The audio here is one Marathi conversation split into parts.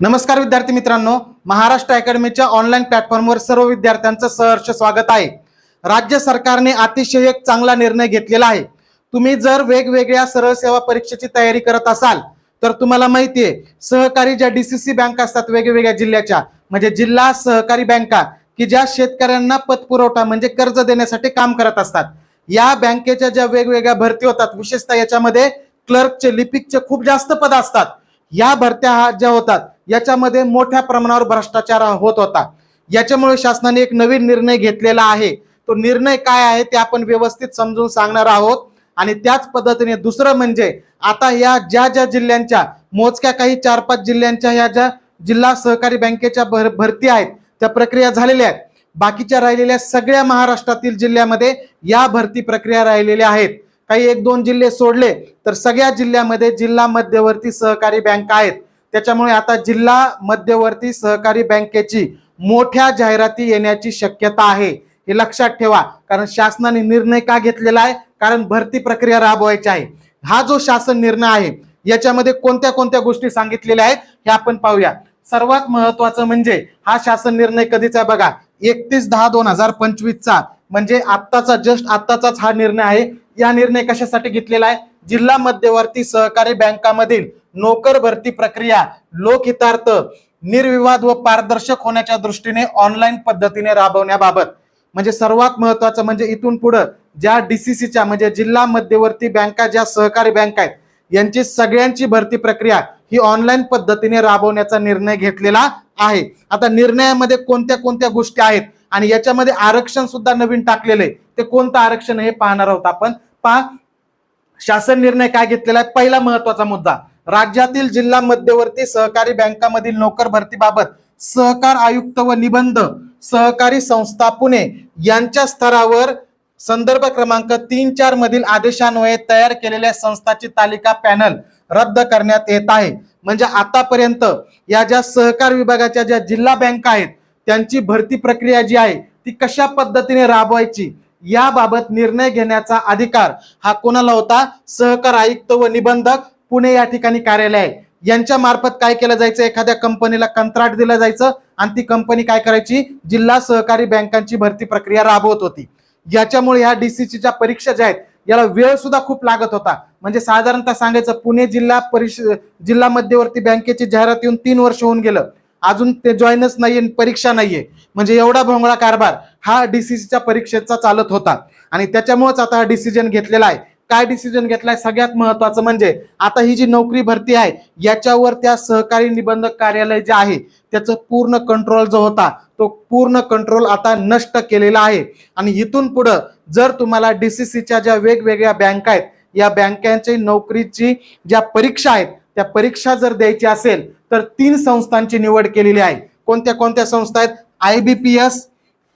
नमस्कार विद्यार्थी मित्रांनो महाराष्ट्र अकॅडमीच्या ऑनलाईन प्लॅटफॉर्मवर सर्व विद्यार्थ्यांचं सहर्ष स्वागत आहे. राज्य सरकारने अतिशय एक चांगला निर्णय घेतलेला आहे. तुम्ही जर वेगवेगळ्या सरळ सेवा परीक्षेची तयारी करत असाल तर तुम्हाला माहिती आहे सहकारी ज्या डीसीसी बँक असतात वेगवेगळ्या जिल्ह्याच्या म्हणजे जिल्हा सहकारी बँका की ज्या शेतकऱ्यांना पतपुरवठा म्हणजे कर्ज देण्यासाठी काम करत असतात. या बँकेच्या ज्या वेगवेगळ्या भरती होतात विशेषतः याच्यामध्ये क्लर्कचे लिपिकचे खूप जास्त पद असतात. या भरत्या हा ज्या होतात याच्यामध्ये मोठ्या प्रमाणावर भ्रष्टाचार होत होता. याच्यामुळे शासनाने एक नवीन निर्णय घेतलेला आहे. तो निर्णय काय आहे ते आपण व्यवस्थित समजून सांगणार आहोत. आणि त्याच पद्धतीने दुसरं म्हणजे आता या ज्या ज्या जिल्ह्यांच्या मोजक्या काही चार पाच जिल्ह्यांच्या या ज्या जिल्हा सहकारी बँकेच्या भर भरती आहेत त्या प्रक्रिया झालेल्या आहेत. बाकीच्या राहिलेल्या सगळ्या महाराष्ट्रातील जिल्ह्यामध्ये या भरती प्रक्रिया राहिलेल्या आहेत. काही एक दोन जिल्हे सोडले तर सगळ्या जिल्ह्यामध्ये जिल्हा मध्यवर्ती सहकारी बँक आहेत. त्याच्यामुळे आता जिल्हा मध्यवर्ती सहकारी बँकेची मोठ्या जाहिराती येण्याची शक्यता आहे. हे लक्षात ठेवा कारण शासनाने निर्णय का घेतलेला आहे? कारण भरती प्रक्रिया राबवायची आहे. हा जो शासन निर्णय आहे याच्यामध्ये कोणत्या कोणत्या गोष्टी सांगितलेल्या आहेत हे आपण पाहूया. सर्वात महत्वाचं म्हणजे हा शासन निर्णय कधीचा आहे बघा एकतीस दहा दोन हजार पंचवीसचा. म्हणजे आत्ताचा जस्ट आत्ताचाच हा निर्णय आहे. या निर्णय कशासाठी घेतलेला आहे? जिल्हा मध्यवर्ती सहकारी बँकामधील नोकर भरती प्रक्रिया लोकहितार्थ निर्विवाद व पारदर्शक होण्याच्या दृष्टीने ऑनलाईन पद्धतीने राबवण्याबाबत. म्हणजे सर्वात महत्वाचं म्हणजे इथून पुढं ज्या डीसीसीच्या म्हणजे जिल्हा मध्यवर्ती बँका ज्या सहकारी बँक आहेत यांची सगळ्यांची भरती प्रक्रिया ही ऑनलाईन पद्धतीने राबवण्याचा निर्णय घेतलेला आहे. आता निर्णयामध्ये कोणत्या कोणत्या गोष्टी आहेत आणि याच्यामध्ये आरक्षण सुद्धा नवीन टाकलेलं आहे ते कोणतं आरक्षण हे पाहणार आहोत आपण. पहा शासन निर्णय काय घेतलेला आहे? पहिला महत्त्वाचा मुद्दा. राज्यातील जिल्हा मध्यवर्ती सहकारी बँकामधील नोकर भरतीबाबत सहकार आयुक्त व निबंध सहकारी संस्था पुणे यांच्या स्तरावर संदर्भ क्रमांक तीन चार मधील आदेशान्वये तयार केलेल्या संस्थाची तालिका पॅनल रद्द करण्यात येत आहे. म्हणजे आतापर्यंत या ज्या सहकार विभागाच्या ज्या जिल्हा बँका आहेत त्यांची भरती प्रक्रिया जी आहे ती कशा पद्धतीने राबवायची? याबाबत निर्णय घेण्याचा अधिकार हा कोणाला होता? सहकार आयुक्त व निबंधक पुणे या ठिकाणी कार्यालय. आहे यांच्या मार्फत काय केलं जायचं? एखाद्या कंपनीला कंत्राट दिलं जायचं आणि ती कंपनी काय करायची? जिल्हा सहकारी बँकांची भरती प्रक्रिया राबवत होती. याच्यामुळे ह्या डीसीसीच्या परीक्षा ज्या आहेत याला वेळ सुद्धा खूप लागत होता. म्हणजे साधारणतः सांगायचं पुणे जिल्हा परिषद जिल्हा मध्यवर्ती बँकेची जाहिरात येऊन तीन वर्ष होऊन गेलं. अजून ते जॉईनच नाहीये आणि परीक्षा नाहीये. म्हणजे एवढा भोंगळा कारभार हा डीसीसीच्या परीक्षेचा चालत होता. आणि त्याच्यामुळेच आता हा डिसिजन घेतलेला आहे. काय डिसिजन घेतलाय सगळ्यात महत्वाचं म्हणजे आता ही जी नोकरी भरती आहे याच्यावर त्या सहकारी निबंधक कार्यालय जे आहे त्याचं पूर्ण कंट्रोल जो होता तो पूर्ण कंट्रोल आता नष्ट केलेला आहे. आणि इथून पुढं जर तुम्हाला डीसीसीच्या ज्या वेगवेगळ्या बँका आहेत या बँकांची नोकरीची ज्या परीक्षा आहेत त्या परीक्षा जर द्यायची असेल तर तीन संस्थांची निवड केलेली आहे. कोणत्या कोणत्या संस्था आहेत? I B P S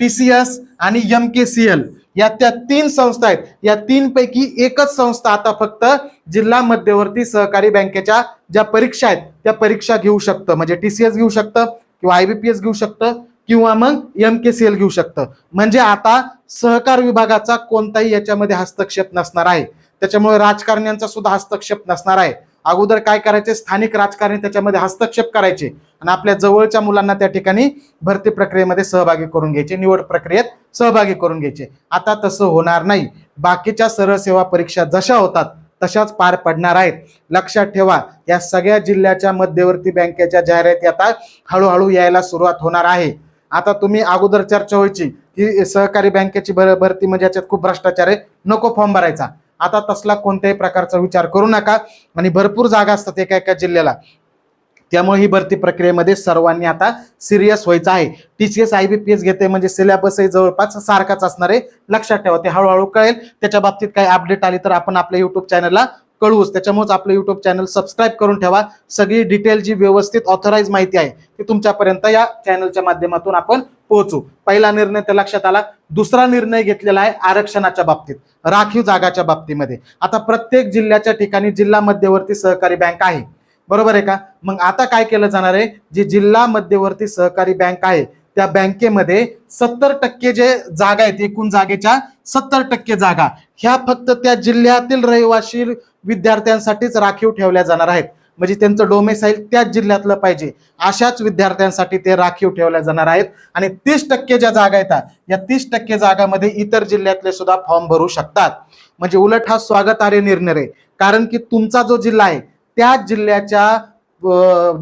T C S आणि एम के सी एल या त्या तीन संस्था आहेत. या तीन पैकी एकच संस्था आता फक्त जिल्हा मध्यवर्ती सहकारी बँकेच्या ज्या परीक्षा आहेत त्या परीक्षा घेऊ शकतं. म्हणजे टी सी एस घेऊ शकतं किंवा आय बी पी एस घेऊ शकतं किंवा मग एम के सी एल घेऊ शकतं. म्हणजे आता सहकार विभागाचा कोणताही याच्यामध्ये हस्तक्षेप नसणार आहे. त्याच्यामुळे राजकारण्यांचा सुद्धा हस्तक्षेप नसणार आहे. अगोदर काय करायचे? स्थानिक राजकारणी त्याच्यामध्ये हस्तक्षेप करायचे आणि आपल्या जवळच्या मुलांना त्या ठिकाणी भरती प्रक्रियेमध्ये सहभागी करून घ्यायचे. निवड प्रक्रियेत सहभागी करून घ्यायचे. आता तसं होणार नाही. बाकीच्या सरळ सेवा परीक्षा जशा होतात तशाच पार पडणार आहेत. लक्षात ठेवा या सगळ्या जिल्ह्याच्या मध्यवर्ती बँकेच्या जाहिराती आता हळूहळू यायला सुरुवात होणार आहे. आता तुम्ही अगोदर चर्चा व्हायची की सहकारी बँकेची भर भरती म्हणजे याच्यात खूप भ्रष्टाचार आहे. नको फॉर्म भरायचा. आता तसला कोणत्याही प्रकारचा विचार करू नका. आणि भरपूर जागा असतात एका एका जिल्ह्याला. त्यामुळे ही भरती प्रक्रियेमध्ये सर्वांनी आता सिरियस व्हायचं आहे. T C S I B P S घेते म्हणजे सिलेबसही जवळपास सारखाच असणार आहे. लक्षात ठेवा ते हळूहळू कळेल. त्याच्या बाबतीत काही अपडेट आली तर आपण आपल्या युट्यूब चॅनलला कळवूच. त्याच्यामुळेच आपलं युट्यूब चॅनल सबस्क्राईब करून ठेवा. सगळी डिटेल जी व्यवस्थित ऑथराईज माहिती आहे ती तुमच्यापर्यंत या चॅनलच्या माध्यमातून आपण पोहोचू. पहिला निर्णय त्या लक्षात आला दुसरा निर्णय घेतलेला आहे आरक्षणाच्या बाबतीत राखीव जागाच्या बाबतीमध्ये. आता प्रत्येक जिल्ह्याच्या ठिकाणी जिल्हा मध्यवर्ती सहकारी बँक आहे. बरोबर आहे का? मग आता काय केलं जाणार आहे? जी जिल्हा मध्यवर्ती सहकारी बँक आहे त्या बँकेमध्ये सत्तर टक्के जे जागा आहेत एकूण जागेच्या सत्तर टक्के जागा ह्या फक्त त्या जिल्ह्यातील रहिवाशी विद्यार्थ्यांसाठीच राखीव ठेवल्या जाणार आहेत. म्हणजे त्यांचं डोमेसाईल त्याच जिल्ह्यातलं पाहिजे. अशाच विद्यार्थ्यांसाठी ते राखीव ठेवल्या जाणार आहेत. आणि तीस टक्के ज्या जागा येतात या तीस टक्के जागामध्ये इतर जिल्ह्यातले सुद्धा फॉर्म भरू शकतात. म्हणजे उलट हा स्वागतार्य निर्णय आहे कारण की तुमचा जो जिल्हा आहे त्याच जिल्ह्याच्या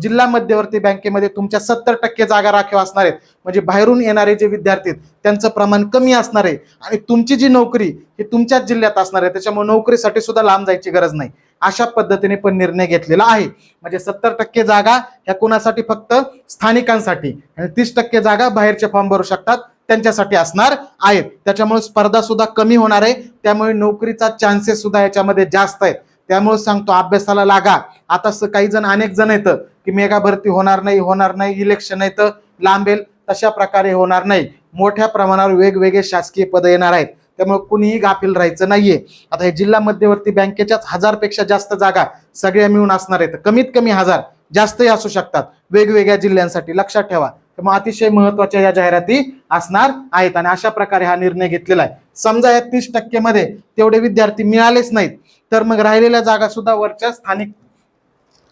जिल्हा मध्यवर्ती बँकेमध्ये तुमच्या सत्तर टक्के जागा राखीव असणार आहेत. म्हणजे बाहेरून येणारे जे विद्यार्थी आहेत, त्यांचं प्रमाण कमी असणार आहे. आणि तुमची जी नोकरी ही तुमच्याच जिल्ह्यात असणार आहे. त्याच्यामुळे नोकरीसाठी सुद्धा लांब जायची गरज नाही. अशा पद्धतीने पण निर्णय घेतलेला आहे. म्हणजे सत्तर टक्के जागा ह्या कुणासाठी फक्त? स्थानिकांसाठी. आणि तीस टक्के जागा बाहेरचे फॉर्म भरू शकतात त्यांच्यासाठी असणार आहेत. त्याच्यामुळे स्पर्धा सुद्धा कमी होणार आहे. त्यामुळे नोकरीचा चान्सेस सुद्धा याच्यामध्ये जास्त आहेत. त्यामुळे सांगतो अभ्यासाला लागा. आता काही जण अनेक जण येतं की मेगा भरती होणार नाही होणार नाही इलेक्शन येतं लांबेल. तशा प्रकारे होणार नाही. मोठ्या प्रमाणावर वेगवेगळे शासकीय पद येणार आहेत. त्यामुळे कुणीही गाफील राहायचं नाहीये. आता हे जिल्हा मध्यवर्ती बँकेच्याच हजारपेक्षा जास्त जागा सगळ्या मिळून असणार आहेत. कमीत कमी हजार जास्तही असू शकतात. वेगवेगळ्या जिल्ह्यांसाठी लक्षात ठेवा. त्यामुळे अतिशय महत्त्वाच्या या जाहिराती असणार आहेत आणि अशा प्रकारे हा निर्णय घेतलेला आहे. समजा या तीस टक्के मध्ये तेवढे विद्यार्थी मिळालेच नाहीत तर मग राहिलेल्या जागा सुद्धा वरच्या स्थानिक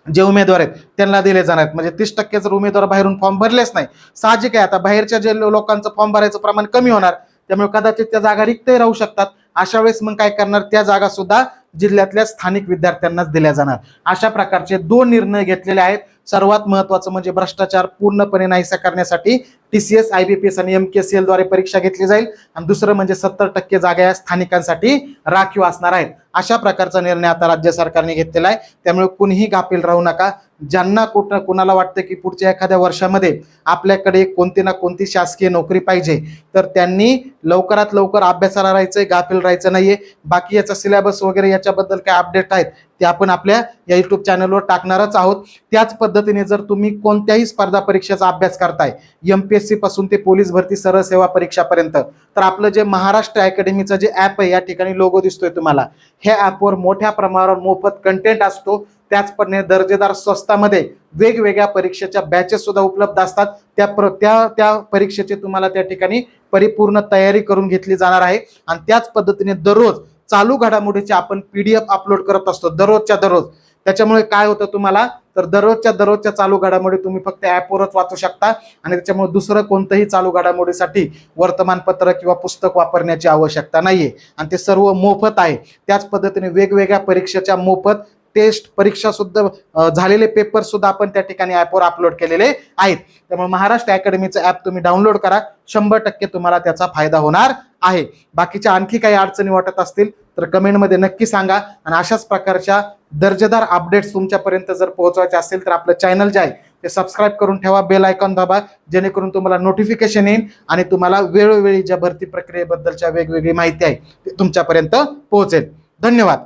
जे उमेदवार आहेत त्यांना दिले जाणार आहेत. म्हणजे तीस टक्के जर उमेदवार बाहेरून फॉर्म भरलेच नाही साहजिक आहे. आता बाहेरच्या जे लोकांचं फॉर्म भरायचं प्रमाण कमी होणार त्यामुळे कदाचित त्या जागा रिक्तही राहू शकतात. अशा वेळेस मग काय करणार? त्या जागा सुद्धा जिल्ह्यातल्या स्थानिक विद्यार्थ्यांनाच दिल्या जाणार. अशा प्रकारचे दोन निर्णय घेतलेले आहेत. सर्वात महत्वाचं म्हणजे भ्रष्टाचार पूर्णपणे नाहीसा करण्यासाठी टीसीएस आयबीपीएस आणि एमकेसीएलद्वारे परीक्षा घेतली जाईल. आणि दुसरं म्हणजे सत्तर टक्के जागा या स्थानिकांसाठी राखीव असणार आहेत. अशा प्रकारचा निर्णय आता राज्य सरकारने घेतलेला आहे. त्यामुळे कुणीही गाफील राहू नका. ज्यांना कुठं कुणाला वाटतं की पुढच्या एखाद्या वर्षामध्ये आपल्याकडे कोणती ना कोणती शासकीय नोकरी पाहिजे तर त्यांनी लवकरात लवकर अभ्यासाला राहायचंय गाफील राहायचं नाहीये. बाकी याचा सिलेबस वगैरे याच्याबद्दल काय अपडेट आहेत? ते आपण आपल्या या युट्यूब चॅनलवर टाकणारच आहोत. त्याच पद्धतीने जर तुम्ही कोणत्याही स्पर्धा परीक्षेचा अभ्यास करताय सी पासून ते पोलीस भरती सरळ सेवा परीक्षापर्यंत तर आपलं जे महाराष्ट्र अकॅडमीचं जे ॲप आहे या ठिकाणी लोगो दिसतोय तुम्हाला. ह्या ॲपवर मोठ्या प्रमाणावर मोफत कंटेंट असतो. त्याचप्रमाणे दर्जेदार स्वस्तामध्ये वेगवेगळ्या परीक्षेच्या बॅचेस सुद्धा उपलब्ध असतात. त्या प्र त्या त्या परीक्षेची तुम्हाला त्या ठिकाणी परिपूर्ण तयारी करून घेतली जाणार आहे. आणि त्याच पद्धतीने दररोज चालू घडामोडीचे आपण पीडीएफ अपलोड करत असतो दररोजच्या दररोज. त्याच्यामुळे काय होतं तुम्हाला? तर दररोजच्या दररोजच्या चालू घडामोडी तुम्ही फक्त ॲपवरच वाचू शकता आणि त्याच्यामुळे दुसरं कोणतंही चालू घडामोडीसाठी वर्तमानपत्र किंवा पुस्तक वापरण्याची आवश्यकता नाही आहे आणि ते सर्व मोफत आहे. त्याच पद्धतीने वेगवेगळ्या परीक्षेच्या मोफत टेस्ट परीक्षा सुद्धा झालेले पेपर सुद्धा आपण त्या ठिकाणी ॲपवर अपलोड केलेले आहेत. त्यामुळे महाराष्ट्र अकॅडमीचं ॲप तुम्ही डाउनलोड करा. शंभर टक्के तुम्हाला त्याचा फायदा होणार आहे. बाकीच्या आणखी काही अडचणी वाटत असतील तर कमेंटमध्ये नक्की सांगा. आणि अशाच प्रकारच्या दर्जेदार अपडेट्स तुमच्यापर्यंत जर पोहोचवायचे असेल तर आपलं चॅनल जे आहे ते सबस्क्राईब करून ठेवा. बेल आयकॉन दाबा. जेणेकरून तुम्हाला नोटिफिकेशन येईल आणि तुम्हाला वेळोवेळी ज्या भरती प्रक्रियेबद्दलच्या वेगवेगळी माहिती आहे ती तुमच्यापर्यंत पोहोचेल. धन्यवाद.